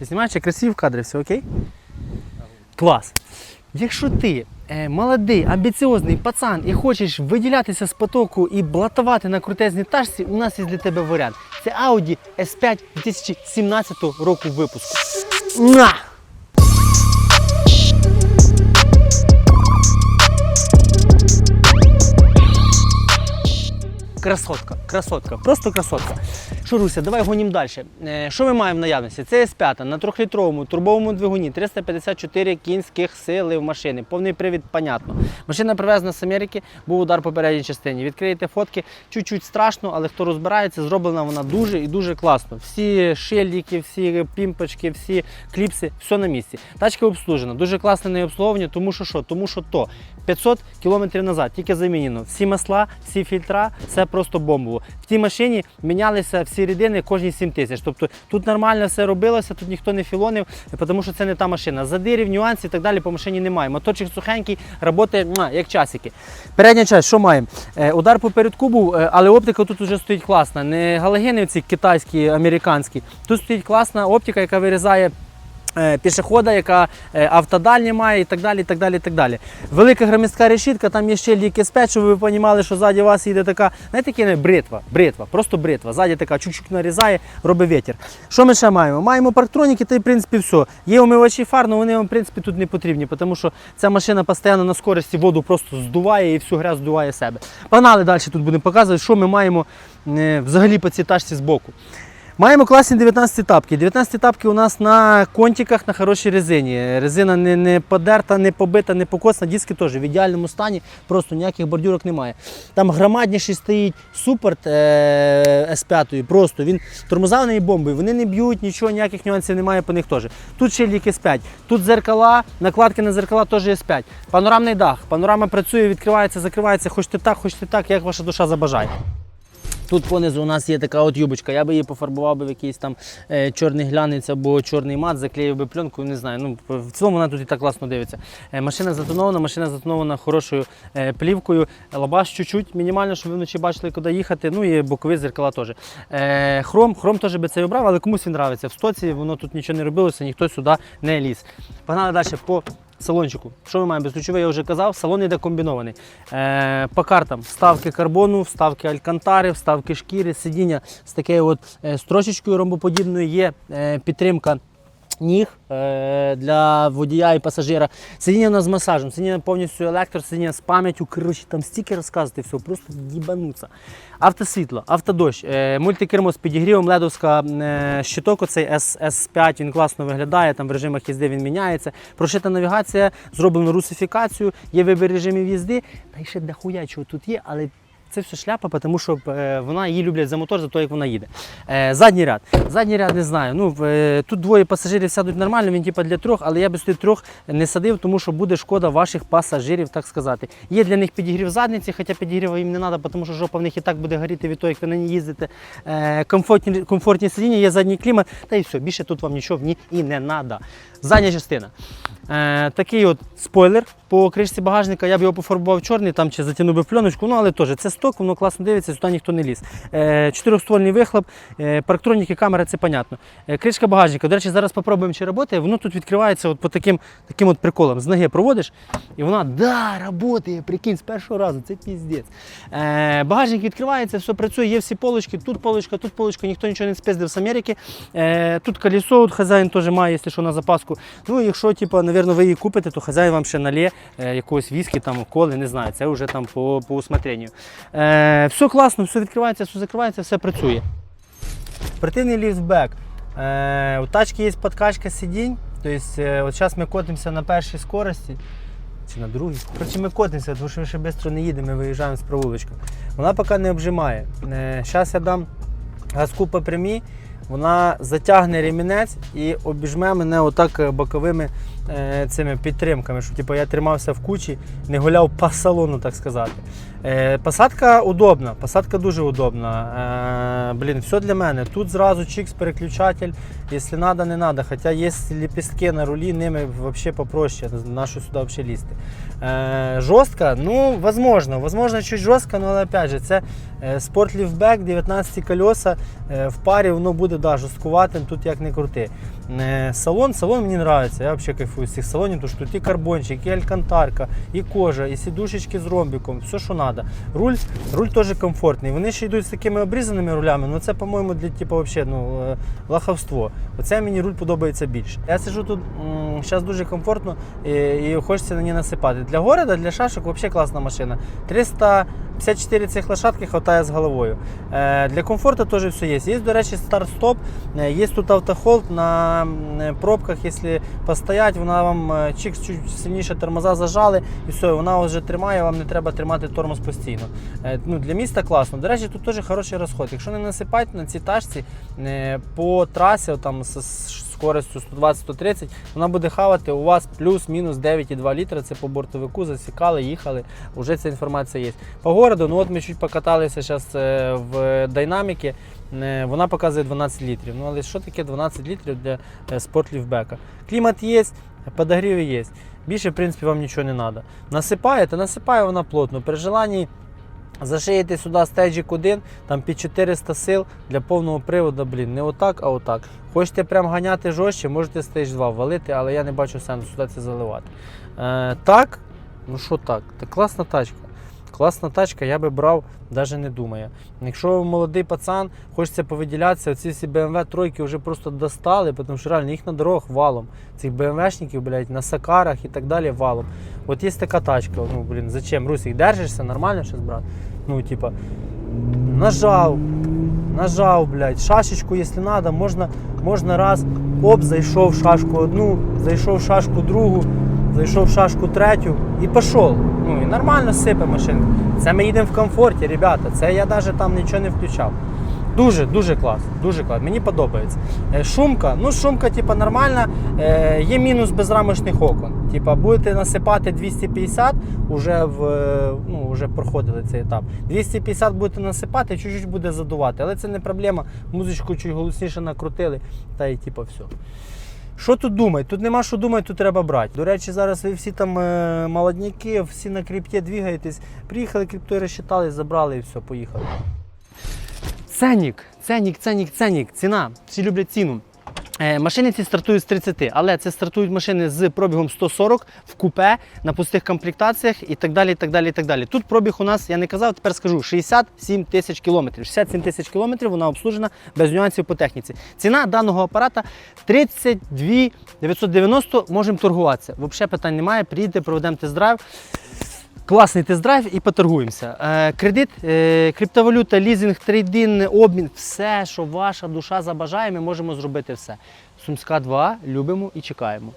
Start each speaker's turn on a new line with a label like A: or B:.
A: Ти знімаєш красиві кадри, все окей? Клас. Якщо ти е, молодий, амбіціозний пацан і хочеш виділятися з потоку і блатувати на крутезній тачці, у нас є для тебе варіант. Це Audi S5 2017 року випуску. На! Красотка, красотка, просто красотка. Що, давай гонім далі. Е, Що ми маємо в наявності? Це С5 на 3-літровому турбовому двигуні, 354 кінських сили в машини. Повний привід, понятно. Машина привезена з Америки, був удар по передній частині. Відкриєте фотки, чуть-чуть страшно, але хто розбирається, зроблена вона дуже і дуже класно. Всі шильдики, всі пімпочки, всі кліпси, все на місці. Тачка обслужена, дуже класне неї обслуговування, тому що що? Тому що то 500 кілометрів назад, тільки замінено. Всі масла, всі фільтра, все просто бомбово. В тій машині мінялися всі рідини кожні 7 тисяч. Тобто тут нормально все робилося, тут ніхто не філонив, тому що це не та машина. Задирів, нюансів і так далі по машині немає. Моторчик сухенький, роботи як часики. Передня часть, що маємо? Е, удар по передку був, е, але оптика тут вже стоїть класна. Не галогени ці китайські, американські. Тут стоїть класна оптика, яка вирізає. Е, Пішохода, яка е, автодальні має і так далі. і так далі, і так далі. Велика громіздка решітка, там є ще ліки спеч, щоб ви розуміли, що ззаді вас їде така, знаєте, такі, не, бритва, бритва, просто бритва. Ззаді така чук-чук нарізає, робить вітер. Що ми ще маємо? Маємо парктроніки, та й в принципі все. Є умивачі фар, але вони вам в принципі тут не потрібні, тому що ця машина постійно на скорості воду просто здуває і всю грязь здуває себе. Погнали далі тут будемо показувати, що ми маємо е, взагалі по цій тачці з боку. Маємо класні 19 тапки. 19 тапки у нас на контиках на хорошій резині. Резина не, не подерта, не побита, не покосна. Диски теж в ідеальному стані, просто ніяких бордюрок немає. Там громадніший стоїть супорт е, С5, просто він тормоза в неї бомби, вони не б'ють, нічого, ніяких нюансів немає по них теж. Тут лік С5, тут зеркала, накладки на зеркала теж С5. Панорамний дах. Панорама працює, відкривається, закривається, хочете так, хочете так, як ваша душа забажає. Тут понизу у нас є така от юбочка. Я би її пофарбував би в якийсь там е, чорний глянець або чорний мат, заклеїв би пленку, не знаю. Ну, в цілому вона тут і так класно дивиться. Е, машина затонована, машина затонована хорошою е, плівкою. Лабаш чуть-чуть, мінімально, щоб ви вночі бачили, куди їхати. Ну і бокові зеркала теж. Хром, хром теж би це обрав, але комусь він нравиться. В стоці воно тут нічого не робилося, ніхто сюди не ліз. Погнали далі по салончику. Що ми маємо? Безключовий, я вже казав, салон іде комбінований. Е, по картам вставки карбону, вставки алькантари, вставки шкіри, сидіння з такою от е, строчечкою ромбоподібною є е, підтримка. Ніг е, для водія і пасажира. Сидіння з масажем, сидіння повністю електро, сидіння з пам'яттю. Коротше, там стільки розказувати, все, просто їбануться. Автосвітло, автодощ, е, мультикермо з підігрівом, ледовська е, щиток, оцей S, S5, він класно виглядає, там в режимах їзди він міняється. Прошита навігація, зроблено русифікацію, є вибір режимів їзди. Та й ще дохуя чого тут є, але це все шляпа, тому що е, вона її люблять за мотор, за те, як вона їде. Е, задній ряд. Задній ряд не знаю. Ну, е, тут двоє пасажирів сядуть нормально, він типа для трьох, але я би сюди трьох не садив, тому що буде шкода ваших пасажирів, так сказати. Є для них підігрів задниці, хоча підігріву їм не треба, тому що жопа в них і так буде горіти від того, як ви на ній їздите. Комфортні, комфортні сидіння, є задній клімат, та і все. Більше тут вам нічого в ній і не треба. Задня частина. Е, такий от спойлер по кришці багажника. Я б його пофарбував чорний там чи затягнув би пленочку, ну але теж це сток, воно класно дивиться, сюди ніхто не ліз. Е, чотирьохствольний вихлоп, е, парктроніки, камера, це понятно. Е, кришка багажника. До речі, зараз попробуємо, чи працює. Воно тут відкривається от по таким, таким от приколам. З ноги проводиш, і вона да, працює, прикинь, з першого разу, це піздець. Е, багажник відкривається, все працює, є всі полочки, тут полочка, тут полочка, ніхто нічого не спиздив з Америки. Е, тут колесо, от хазяїн теж має, якщо що на запаску. Ну, якщо, типу, навірно, ви її купите, то хазяїн вам ще налє е, якогось віскі, там, коли, не знаю, це вже там по, по усмотренню. Е, все класно, все відкривається, все закривається, все працює. Спортивний ліфтбек. Е, у тачки є подкачка сидінь. Тобто, е, от зараз ми котимося на першій скорості. Чи на другій? Коротше, ми котимося, тому що ми ще швидко не їдемо, ми виїжджаємо з провулочка. Вона поки не обжимає. Зараз я дам газку по прямій, вона затягне ремінець і обіжме мене отак е, боковими е, цими підтримками, щоб типу, я тримався в кучі, не гуляв по салону, так сказати. Е, посадка удобна, посадка дуже удобна. Е, блін, все для мене. Тут зразу чикс, переключатель, якщо треба, не треба. Хоча є ліпістки на рулі, ними взагалі попроще, на що сюди взагалі лізти. Жорстко, ну, возможно, возможно, чуть жорстко, але опять же, це спорт ліфтбек, 19 колеса, е, в парі воно буде да, жорсткуватим, тут як не крути. Салон, салон мені подобається. Я взагалі кайфую з цих салонів, тому що тут і карбончик, і алькантарка, і кожа, і сідушечки з ромбіком, все, що треба. Руль, руль теж комфортний. Вони ще йдуть з такими обрізаними рулями, ну це, по-моєму, для типу, вообще, ну, е, лахавство. Оце мені руль подобається більше. Я сиджу тут зараз дуже комфортно і, і хочеться на ній насипати. Для города, для шашок взагалі класна машина. 354 цих лошадки хватає з головою. Е, для комфорту теж все є. Є, до речі, старт-стоп, е, є тут автохолд на пробках, якщо постоять, вона вам е, чик чуть сильніше тормоза зажали і все, вона вже тримає, вам не треба тримати тормоз постійно. Е, ну, для міста класно. До речі, тут теж хороший розход. Якщо не насипати на цій тачці е, по трасі, там з скоростю 120-130, вона буде хавати у вас плюс-мінус 9,2 літра. Це по бортовику засікали, їхали. Вже ця інформація є. По городу, ну от ми чуть покаталися зараз в динаміки. е, Вона показує 12 літрів. Ну але що таке 12 літрів для е, спортліфбека? Клімат є, подогрів є. Більше, в принципі, вам нічого не треба. Насипає, та насипає вона плотно. При желанні Зашиєте сюди стейджик 1, там під 400 сил для повного приводу, блін, не отак, а отак. Хочете прям ганяти жорстче, можете стейдж 2 валити, але я не бачу сенсу сюди це заливати. Е, так, ну що так, це класна тачка. Класна тачка, я би брав, навіть не думає. Якщо ви молодий пацан, хочеться повиділятися, оці всі BMW тройки вже просто достали, тому що реально їх на дорогах валом. Цих BMW-шників, блядь, на сакарах і так далі валом. От є така тачка, ну блін, зачем? Русик, держишся, нормально щось, брат? Ну, типа, нажав, нажав, блядь, шашечку, якщо треба, можна, можна раз, оп, зайшов шашку одну, зайшов шашку другу, зайшов шашку третю і пішов. Ну і нормально сипе машинка. Це ми їдемо в комфорті, ребята. Це я навіть там нічого не включав. Дуже, дуже клас, дуже клас. Мені подобається. Е, Шумка, ну шумка, типа, нормальна. Е, є мінус безрамочних окон. Типа, будете насипати 250, уже в е, ну, вже проходили цей етап. 250 будете насипати, чуть-чуть буде задувати. Але це не проблема. Музичку чуть голосніше накрутили, та й типа все. Що тут думати? Тут нема що думати, тут треба брати. До речі, зараз ви всі там е, молодняки, всі на крипті двігаєтесь. Приїхали, криптою розчитали, забрали і все, поїхали. Ценник, ценник, ценник, ценник, ціна. Всі люблять ціну. Е, Машини ці стартують з 30, але це стартують машини з пробігом 140 в купе на пустих комплектаціях і так далі. так далі, так далі. Тут пробіг у нас, я не казав, тепер скажу 67 тисяч кілометрів. 67 тисяч кілометрів вона обслужена без нюансів по техніці. Ціна даного апарата 32 990, можемо торгуватися. Взагалі питань немає. Приїдете, проведемо тест-драйв. Класний тест-драйв і поторгуємося. Е, кредит, е, криптовалюта, лізинг, трейдин, обмін, все, що ваша душа забажає, ми можемо зробити все. Сумська 2 любимо і чекаємо.